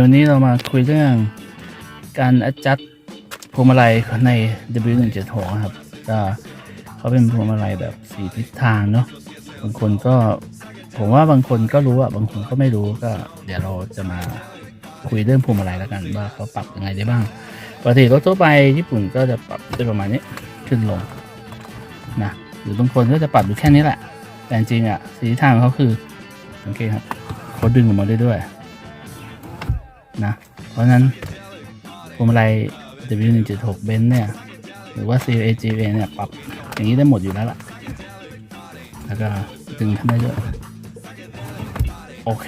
วันนี้เรามาคุยเรื่องการ adjust พวงมาลัยใน W176 ครับก็เขาเป็นพวงมาลัยแบบสีทิศทางเนาะบางคนก็ผมว่าบางคนก็รู้อะบางคนก็ไม่รู้ก็ เดี๋ยวเราจะมาคุยเรื่องพวงมาลัยแล้วกันว่าเขาปรับยังไงได้บ้างปกติรถทั่วไปญี่ปุ่นก็จะปรับได้ประมาณนี้ขึ้นลงนะหรือบางคนก็จะปรับอยู่แค่นี้แหละ แต่จริงอะสีทิศทางของเขาคือสังเกตครับเขาดึงออกมาได้ด้วย นะ เพราะนั้นพวงมาลัย W176 Benz เนี่ย หรือว่า CAGV เนี่ย ปรับอย่างนี้ได้หมดอยู่แล้วล่ะ แล้วก็ดึงขึ้นได้ด้วย โอเค